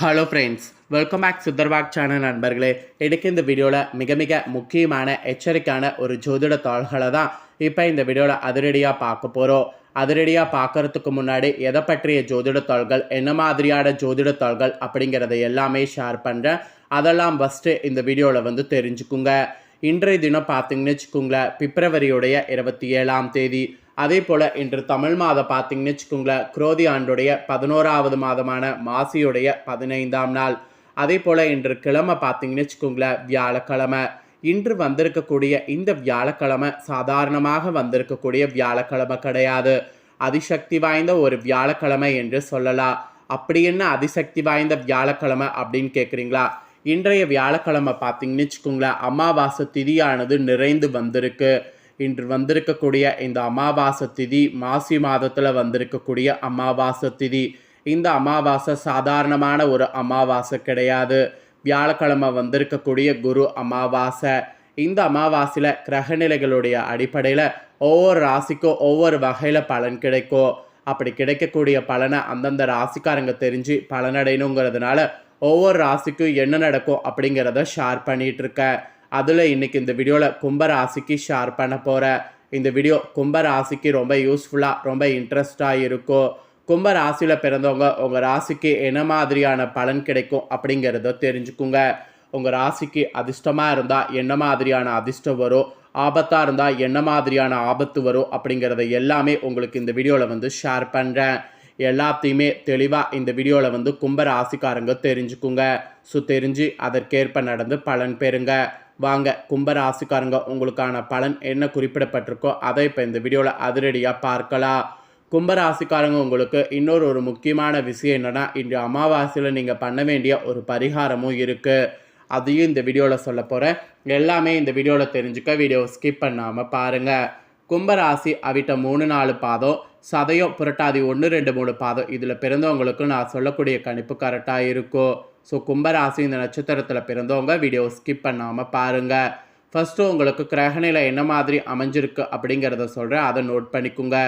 Hello friends welcome back சித்தர்பாக் channel நண்பர்களே. எனக்கு இந்த வீடியோவில் மிக மிக முக்கியமான எச்சரிக்கையான ஒரு ஜோதிட தாள்களை தான் இப்போ இந்த வீடியோவில் அதிரடியாக பார்க்க போகிறோம் அதிரடியாக பார்க்கறதுக்கு முன்னாடி எதை பற்றிய ஜோதிட தாள்கள் என்ன மாதிரியான ஜோதிட தாள்கள் அப்படிங்கிறத எல்லாமே ஷேர் பண்ணுறேன் அதெல்லாம் ஃபஸ்ட்டு இந்த வீடியோவில் வந்து தெரிஞ்சுக்குங்க. இன்றைய தினம் பார்த்தீங்கன்னு வச்சுக்கோங்களேன் பிப்ரவரியுடைய இருபத்தி ஏழாம் தேதி. அதே போல் இன்று தமிழ் மாதம் பார்த்தீங்கன்னு வச்சுக்கோங்களேன் குரோதி ஆண்டுடைய பதினோராவது மாதமான மாசியுடைய பதினைந்தாம் நாள். அதே போல் இன்று கிழமை பார்த்திங்கன்னு வச்சுக்கோங்களேன் வியாழக்கிழமை. இன்று வந்திருக்கக்கூடிய இந்த வியாழக்கிழமை சாதாரணமாக வந்திருக்கக்கூடிய வியாழக்கிழமை கிடையாது. அதிசக்தி வாய்ந்த ஒரு வியாழக்கிழமை என்று சொல்லலாம். அப்படி என்ன அதிசக்தி வாய்ந்த வியாழக்கிழமை அப்படின்னு கேட்குறீங்களா இன்றைய வியாழக்கிழமை பார்த்தீங்கன்னு வச்சுக்கோங்களேன் அமாவாசை திதியானது நிறைந்து வந்திருக்கு. இன்று வந்திருக்கக்கூடிய இந்த அமாவாசை திதி மாசி மாதத்தில் வந்திருக்கக்கூடிய அமாவாசை திதி. இந்த அமாவாசை சாதாரணமான ஒரு அமாவாசை கிடையாது. வியாழக்கிழமை வந்திருக்கக்கூடிய குரு அமாவாசை. இந்த அமாவாசையில் கிரகநிலைகளுடைய அடிப்படையில் ஒவ்வொரு ராசிக்கும் ஒவ்வொரு வகையில் பலன் கிடைக்கும். அப்படி கிடைக்கக்கூடிய பலனை அந்தந்த ராசிக்காரங்க தெரிஞ்சு பலனடையணுங்கிறதுனால ஒவ்வொரு ராசிக்கும் என்ன நடக்கும் அப்படிங்கிறத ஷேர் பண்ணிகிட்ருக்கேன் அதில் இன்றைக்கி இந்த வீடியோவில் கும்பராசிக்கு ஷேர் பண்ண போகிறேன் இந்த வீடியோ கும்பராசிக்கு ரொம்ப யூஸ்ஃபுல்லாக ரொம்ப இன்ட்ரெஸ்டாக இருக்கும். கும்ப ராசியில் பிறந்தவங்க உங்கள் ராசிக்கு என்ன மாதிரியான பலன் கிடைக்கும் அப்படிங்கிறத தெரிஞ்சுக்குங்க. உங்கள் ராசிக்கு அதிர்ஷ்டமாக இருந்தால் என்ன மாதிரியான அதிர்ஷ்டம் வரும்? ஆபத்தாக இருந்தால் என்ன மாதிரியான ஆபத்து வரும்? அப்படிங்கிறத எல்லாமே உங்களுக்கு இந்த வீடியோவில் வந்து ஷேர் பண்ணுறேன் எல்லாத்தையுமே தெளிவாக இந்த வீடியோவில் வந்து கும்ப ராசிக்காரங்க தெரிஞ்சுக்குங்க. ஸோ தெரிஞ்சு அதற்கேற்ப நடந்து பலன் பெறுங்க. வாங்க கும்பராசிக்காரங்க உங்களுக்கான பலன் என்ன குறிப்பிடப்பட்டிருக்கோ அதை இப்போ இந்த வீடியோவில் அதிரடியாக பார்க்கலாம். கும்பராசிக்காரங்க உங்களுக்கு இன்னொரு ஒரு முக்கியமான விஷயம் என்னென்னா இன்று அமாவாசையில் நீங்கள் பண்ண வேண்டிய ஒரு பரிகாரமும் இருக்குது அதையும் இந்த வீடியோவில் சொல்ல போகிறேன் எல்லாமே இந்த வீடியோவில் தெரிஞ்சுக்க வீடியோ ஸ்கிப் பண்ணாமல் பாருங்கள் கும்பராசி அவிட்ட மூணு நாலு பாதம். சதயம் புரட்டாதி ஒன்று ரெண்டு மூணு பாதம். இதில் பிறந்தவங்களுக்கு நான் சொல்லக்கூடிய கணிப்பு கரெக்டாக இருக்கும் ஸோ கும்பராசி இந்த நட்சத்திரத்தில் பிறந்தவங்க வீடியோ ஸ்கிப் பண்ணாமல் பாருங்கள் ஃபஸ்ட்டு உங்களுக்கு கிரகநிலை என்ன மாதிரி அமைஞ்சிருக்கு அப்படிங்கிறத சொல்கிறேன் அதை நோட் பண்ணிக்கோங்க.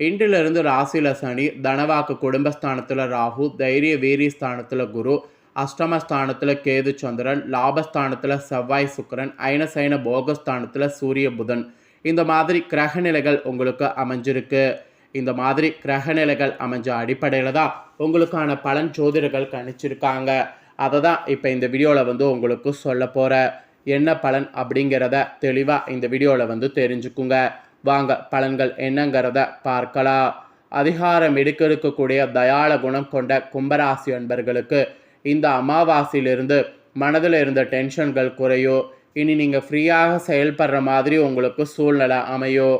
இன்றிலிருந்து ராசியில் சனி தனவாக்கு குடும்பஸ்தானத்தில் ராகு தைரிய வீரிய ஸ்தானத்தில் குரு அஷ்டமஸ்தானத்தில் கேது சந்திரன் லாபஸ்தானத்தில் செவ்வாய் சுக்கரன் ஐனசைன போகஸ்தானத்தில் சூரிய புதன். இந்த மாதிரி கிரகநிலைகள் உங்களுக்கு அமைஞ்சிருக்கு. இந்த மாதிரி கிரகநிலைகள் அமைஞ்ச அடிப்படையில் தான் உங்களுக்கான பலன் ஜோதிடர்கள் கணிச்சிருக்காங்க. அதை தான் இப்போ இந்த வீடியோவில் வந்து உங்களுக்கு சொல்ல போகிற என்ன பலன் அப்படிங்கிறத தெளிவாக இந்த வீடியோவில் வந்து தெரிஞ்சுக்குங்க. வாங்க பலன்கள் என்னங்கிறத பார்க்கலாம். அதிகாரம் எடுக்கெடுக்கக்கூடிய தயாள குணம் கொண்ட கும்பராசி அன்பர்களுக்கு இந்த அமாவாசையிலிருந்து மனதில் இருந்த டென்ஷன்கள் குறையோ இனி நீங்கள் ஃப்ரீயாக செயல்படுற மாதிரி உங்களுக்கு சூழ்நிலை அமையோ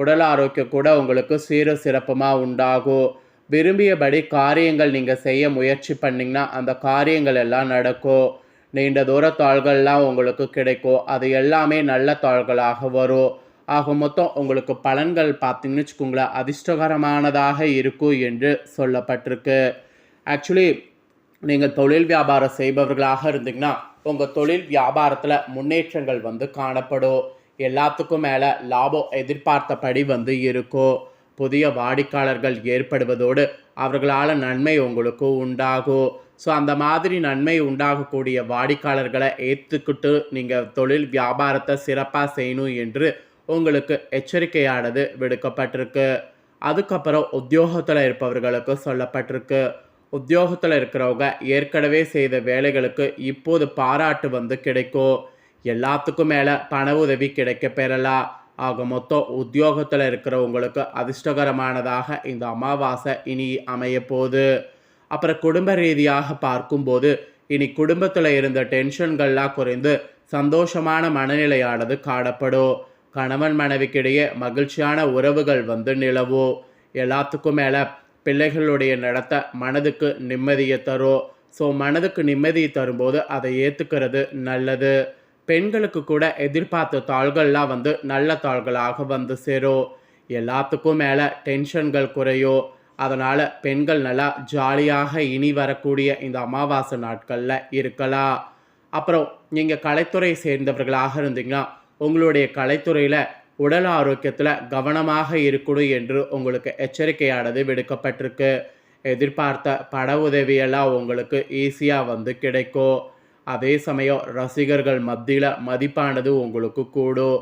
உடல் ஆரோக்கியம் கூட உங்களுக்கு சீர சிறப்புமாக உண்டாகும் விரும்பியபடி காரியங்கள் நீங்கள் செய்ய முயற்சி பண்ணிங்கன்னா அந்த காரியங்கள் எல்லாம் நடக்கும் நீண்ட தூர தாள்கள்லாம் உங்களுக்கு கிடைக்கும் அது எல்லாமே நல்ல தாள்களாக வரும். ஆக மொத்தம் உங்களுக்கு பலன்கள் பார்த்தீங்கன்னு வச்சுக்கோங்களேன் அதிர்ஷ்டகரமானதாக இருக்கும் என்று சொல்லப்பட்டிருக்கு. ஆக்சுவலி நீங்கள் தொழில் வியாபாரம் செய்பவர்களாக இருந்தீங்கன்னா உங்கள் தொழில் வியாபாரத்தில் முன்னேற்றங்கள் வந்து காணப்படும். எல்லாத்துக்கும் மேலே லாபம் எதிர்பார்த்தபடி வந்து இருக்கும் புதிய வாடிக்கையாளர்கள் ஏற்படுவதோடு அவர்களால் நன்மை உங்களுக்கு உண்டாகும் ஸோ அந்த மாதிரி நன்மை உண்டாகக்கூடிய வாடிக்கையாளர்களை ஏற்றுக்கிட்டு நீங்கள் தொழில் வியாபாரத்தை சிறப்பாக செய்யணும் என்று உங்களுக்கு எச்சரிக்கையானது விடுக்கப்பட்டிருக்கு. அதுக்கப்புறம் உத்தியோகத்தில் இருப்பவர்களுக்கு சொல்லப்பட்டிருக்கு. உத்தியோகத்தில் இருக்கிறவங்க ஏற்கனவே செய்த வேலைகளுக்கு இப்போது பாராட்டு வந்து கிடைக்கும். எல்லாத்துக்கும் மேலே பண உதவி கிடைக்க பெறலாம் ஆக மொத்தம் உத்தியோகத்தில் இருக்கிறவங்களுக்கு அதிர்ஷ்டகரமானதாக இந்த அமாவாசை இனி அமைய போகுது. அப்புறம் குடும்ப ரீதியாக பார்க்கும்போது இனி குடும்பத்தில் இருந்த டென்ஷன்கள்லாம் குறைந்து சந்தோஷமான மனநிலையானது காணப்படும். கணவன் மனைவிக்கிடையே மகிழ்ச்சியான உறவுகள் வந்து நிலவும் எல்லாத்துக்கும் மேலே பிள்ளைகளுடைய நடத்த மனதுக்கு நிம்மதியை தரும். ஸோ மனதுக்கு நிம்மதியை தரும்போது அதை ஏற்றுக்கிறது நல்லது. பெண்களுக்கு கூட எதிர்பார்த்த தாள்கள்லாம் வந்து நல்ல தாள்களாக வந்து சேரும். எல்லாத்துக்கும் மேலே டென்ஷன்கள் குறையும். அதனால் பெண்கள் நல்லா ஜாலியாக இனி வரக்கூடிய இந்த அமாவாசை நாட்களில் இருக்கலாம். அப்புறம் நீங்கள் கலைத்துறை சேர்ந்தவர்களாக இருந்தீங்கன்னா உங்களுடைய கலைத்துறையில் உடல் ஆரோக்கியத்தில் கவனமாக இருக்கணும் என்று உங்களுக்கு எச்சரிக்கையானது விடுக்கப்பட்டிருக்கு. எதிர்பார்த்த பட உதவியெல்லாம் உங்களுக்கு ஈஸியாக வந்து கிடைக்கும். அதே சமயம் ரசிகர்கள் மத்தியில் மதிப்பானது உங்களுக்கு கூடும்.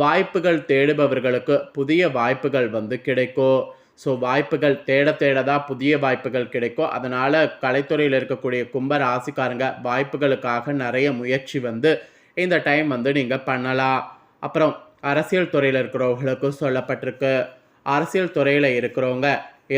வாய்ப்புகள் தேடுபவர்களுக்கு புதிய வாய்ப்புகள் வந்து கிடைக்கும். ஸோ வாய்ப்புகள் தேட தேட தான் புதிய வாய்ப்புகள் கிடைக்கும். அதனால் கலைத்துறையில் இருக்கக்கூடிய கும்ப ராசிக்காரங்க வாய்ப்புகளுக்காக நிறைய முயற்சி வந்து இந்த டைம் வந்து நீங்கள் பண்ணலாம். அப்புறம் அரசியல் துறையில் இருக்கிறவங்களுக்கு சொல்லப்பட்டிருக்கு. அரசியல் துறையில் இருக்கிறவங்க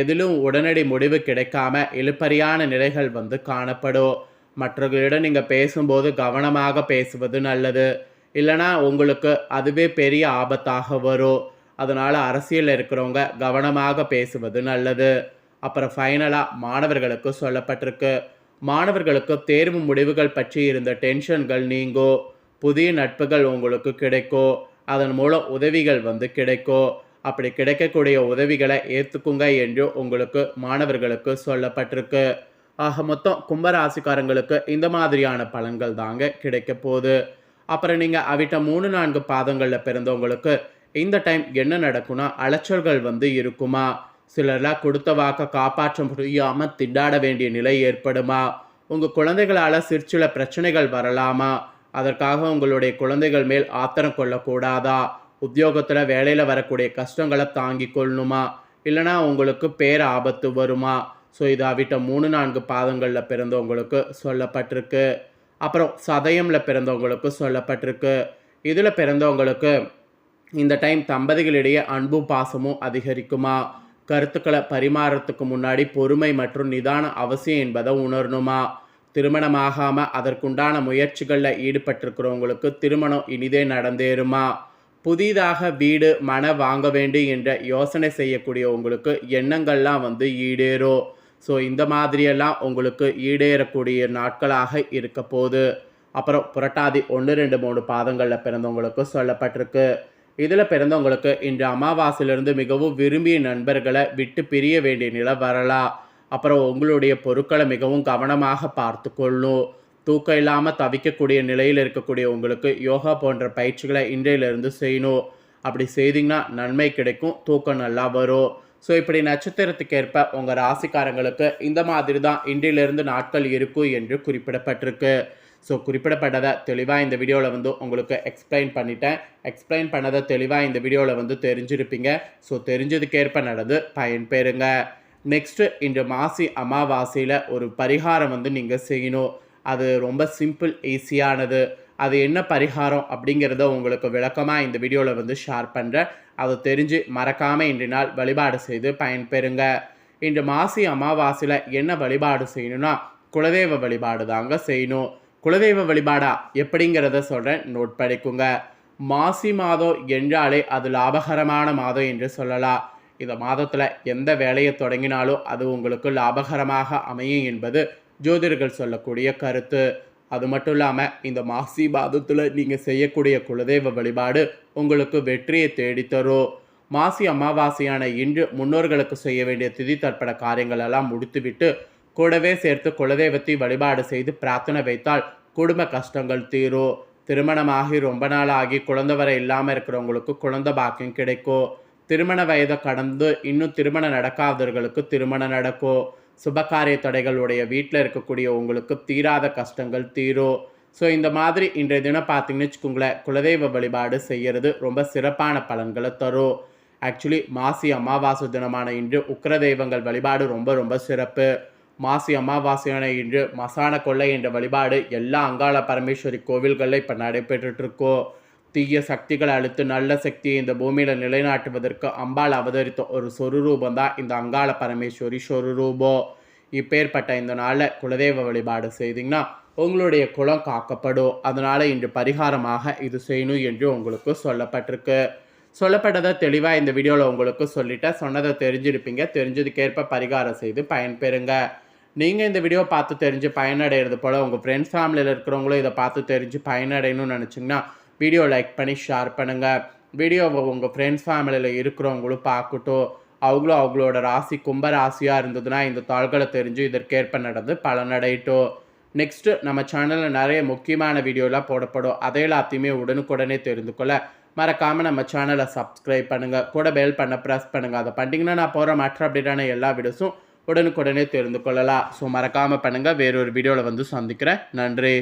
எதிலும் உடனடி முடிவு கிடைக்காம இழுப்பறியான நிலைகள் வந்து காணப்படும். மற்றவர்களிடம் நீங்கள் பேசும்போது கவனமாக பேசுவது நல்லது. இல்லைனா உங்களுக்கு அதுவே பெரிய ஆபத்தாக வரும். அதனால் அரசியலில் இருக்கிறவங்க கவனமாக பேசுவது நல்லது. அப்புறம் ஃபைனலாக மாணவர்களுக்கு சொல்லப்பட்டிருக்கு. மாணவர்களுக்கு தேர்வு முடிவுகள் பற்றி இருந்த டென்ஷன்கள் நீங்கும் புதிய நட்புகள் உங்களுக்கு கிடைக்கும் அதன் மூலம் உதவிகள் வந்து கிடைக்கும் அப்படி கிடைக்கக்கூடிய உதவிகளை ஏற்றுக்குங்க என்று உங்களுக்கு மாணவர்களுக்கு சொல்லப்பட்டிருக்கு. ஆக மொத்தம் கும்பராசிக்காரங்களுக்கு இந்த மாதிரியான பலன்கள் தாங்க கிடைக்க போகுது. அப்புறம் நீங்கள் அவிட்ட மூணு நான்கு பாதங்களில் பிறந்தவங்களுக்கு இந்த டைம் என்ன நடக்கும்னா அலைச்சல்கள் வந்து இருக்குமா? சிலர்லாம் கொடுத்த வாக்கை காப்பாற்ற முடியாமல் திண்டாட வேண்டிய நிலை ஏற்படுமா? உங்கள் குழந்தைகளால் சிற்சில பிரச்சனைகள் வரலாமா? அதற்காக உங்களுடைய குழந்தைகள் மேல் ஆத்திரம் கொள்ளக்கூடாதா? உத்தியோகத்தில் வேலையில் வரக்கூடிய கஷ்டங்களை தாங்கி கொள்ளணுமா? இல்லைனா உங்களுக்கு பேர் ஆபத்து வருமா? ஸோ இது அவிட்ட மூணு நான்கு பாதங்களில் பிறந்தவங்களுக்கு சொல்லப்பட்டிருக்கு. அப்புறம் சதயமில் பிறந்தவங்களுக்கு சொல்லப்பட்டிருக்கு. இதில் பிறந்தவங்களுக்கு இந்த டைம் தம்பதிகளிடையே அன்பும் பாசமும் அதிகரிக்குமா? கருத்துக்களை பரிமாறத்துக்கு முன்னாடி பொறுமை மற்றும் நிதானம் அவசியம் என்பதை உணரணுமா? திருமணமாகாமல் அதற்குண்டான முயற்சிகளில் ஈடுபட்டிருக்கிறவங்களுக்கு திருமணம் இனிதே நடந்தேறுமா? புதிதாக வீடு மன வாங்க வேண்டும் என்ற யோசனை செய்யக்கூடிய உங்களுக்கு எண்ணங்கள்லாம் வந்து ஈடேறும். ஸோ இந்த மாதிரியெல்லாம் உங்களுக்கு ஈடேறக்கூடிய நாட்களாக இருக்க போகுது. அப்புறம் புரட்டாதி ஒன்று ரெண்டு மூணு பாதங்களில் பிறந்தவங்களுக்கு சொல்லப்பட்டிருக்கு. இதில் பிறந்தவங்களுக்கு இன்று அமாவாசையிலிருந்து மிகவும் விரும்பிய நண்பர்களை விட்டு பிரிய வேண்டிய நிலை வரலாம் அப்புறம் உங்களுடைய பொருட்களை மிகவும் கவனமாக பார்த்து கொள்ளணும். தூக்கம் இல்லாமல் தவிக்கக்கூடிய நிலையில் இருக்கக்கூடிய உங்களுக்கு யோகா போன்ற பயிற்சிகளை இன்றையிலிருந்து செய்யணும். அப்படி செய்தீங்கன்னா நன்மை கிடைக்கும் தூக்கம் நல்லா வரும். ஸோ இப்படி நட்சத்திரத்துக்கேற்ப உங்கள் ராசிக்காரங்களுக்கு இந்த மாதிரி தான் இன்றிலிருந்து நாட்கள் இருக்கும் என்று குறிப்பிடப்பட்டிருக்கு. ஸோ குறிப்பிடப்பட்டதை தெளிவாக இந்த வீடியோவில் வந்து உங்களுக்கு எக்ஸ்பிளைன் பண்ணிட்டேன். எக்ஸ்பிளைன் பண்ணதை தெளிவாக இந்த வீடியோவில் வந்து தெரிஞ்சிருப்பீங்க. ஸோ தெரிஞ்சதுக்கேற்ப நடந்து பயன்பெறுங்க. நெக்ஸ்ட்டு இன்று மாசி அமாவாசையில் ஒரு பரிகாரம் வந்து நீங்கள் செய்யணும். அது ரொம்ப சிம்பிள் ஈஸியானது அது என்ன பரிகாரம் அப்படிங்கிறத உங்களுக்கு விளக்கமாக இந்த வீடியோவில் வந்து ஷேர் பண்ணுறேன் அதை தெரிஞ்சு மறக்காமல் இன்று நாள் வழிபாடு செய்து பயன்பெறுங்க. இன்று மாசி அமாவாசையில் என்ன வழிபாடு செய்யணும்னா குலதெய்வ வழிபாடு தாங்க செய்யணும். குலதெய்வ வழிபாடா எப்படிங்கிறத சொல்கிறேன் நோட் படிக்குங்க மாசி மாதம் என்றாலே அது லாபகரமான மாதம் என்று சொல்லலாம். இந்த மாதத்தில் எந்த வேலையை தொடங்கினாலும் அது உங்களுக்கு லாபகரமாக அமையும் என்பது ஜோதிடர்கள் சொல்லக்கூடிய கருத்து. அது மட்டும் இல்லாமல் இந்த மாசி மாதத்தில் நீங்கள் செய்யக்கூடிய குலதெய்வ வழிபாடு உங்களுக்கு வெற்றியை தேடித்தரும் மாசி அமாவாசையான இன்று முன்னோர்களுக்கு செய்ய வேண்டிய திதி தற்பட காரியங்கள் எல்லாம் முடித்துவிட்டு கூடவே சேர்த்து குலதெய்வத்தை வழிபாடு செய்து பிரார்த்தனை வைத்தால் குடும்ப கஷ்டங்கள் தீரும். திருமணமாகி ரொம்ப நாள் ஆகி குழந்தை வரை இல்லாமல் இருக்கிறவங்களுக்கு குழந்தை பாக்கியம் கிடைக்கும். திருமண வயதை கடந்து இன்னும் திருமணம் நடக்காதவர்களுக்கு திருமணம் நடக்கும். சுபகாரிய தடைகளுடைய வீட்டில் இருக்கக்கூடிய உங்களுக்கு தீராத கஷ்டங்கள் தீரும் ஸோ இந்த மாதிரி இன்றைய தினம் பார்த்தீங்கன்னு வச்சுக்கோங்களேன் குலதெய்வ வழிபாடு செய்கிறது ரொம்ப சிறப்பான பலன்களை தரும். ஆக்சுவலி மாசி அமாவாசை தினமான இன்று உக்கர தெய்வங்கள் வழிபாடு ரொம்ப ரொம்ப சிறப்பு. மாசி அமாவாசையான இன்று மசான கொள்ளை என்ற வழிபாடு எல்லா அங்காள பரமேஸ்வரி கோவில்களில் இப்போ நடைபெற்றுட்ருக்கோம் தீய சக்திகளை அழுத்து நல்ல சக்தியை இந்த பூமியில் நிலைநாட்டுவதற்கு அம்பாள் அவதரித்த ஒரு சொருரூபம் தான் இந்த அங்காள பரமேஸ்வரி சொருரூபம் இப்பேற்பட்ட இந்த நாளில் குலதெய்வ வழிபாடு செய்தீங்கன்னா உங்களுடைய குலம் காக்கப்படும். அதனால் இன்று பரிகாரமாக இது செய்யணும் என்று உங்களுக்கு சொல்லப்பட்டிருக்கு. சொல்லப்பட்டதை தெளிவாக இந்த வீடியோவில் உங்களுக்கு சொல்லிட்டேன் சொன்னதை தெரிஞ்சிருப்பீங்க. தெரிஞ்சதுக்கேற்ப பரிகாரம் செய்து பயன்பெறுங்க. நீங்கள் இந்த வீடியோ பார்த்து தெரிஞ்சு பயனடைகிறது போல் உங்கள் ஃப்ரெண்ட்ஸ் ஃபேமிலியில் இருக்கிறவங்களும் இதை பார்த்து தெரிஞ்சு பயனடையணும்னு நினச்சிங்கன்னா வீடியோ லைக் பண்ணி ஷேர் பண்ணுங்கள் வீடியோவை உங்கள் ஃப்ரெண்ட்ஸ் ஃபேமிலியில் இருக்கிறவங்களும் பார்க்கட்டும். அவங்களும் அவங்களோட ராசி கும்ப ராசியாக இருந்ததுன்னா இந்த தாள்களை தெரிஞ்சு இதற்கேற்ப நடந்து பலனடையட்டும். நெக்ஸ்ட்டு நம்ம சேனலில் நிறைய முக்கியமான வீடியோலாம் போடப்படும். அதை எல்லாத்தையுமே உடனுக்குடனே தெரிந்து கொள்ள மறக்காமல் நம்ம சேனலை சப்ஸ்கிரைப் பண்ணுங்கள் கூட பெல் பண்ண ப்ரெஸ் பண்ணுங்கள் அதை பண்ணிங்கன்னா நான் போகிற மற்ற அப்டேட்டான எல்லா வீடியோஸும் உடனுக்குடனே தெரிந்து கொள்ளலாம். ஸோ மறக்காமல் பண்ணுங்கள் வேறொரு வீடியோவில் வந்து சந்திக்கிறேன். நன்றி.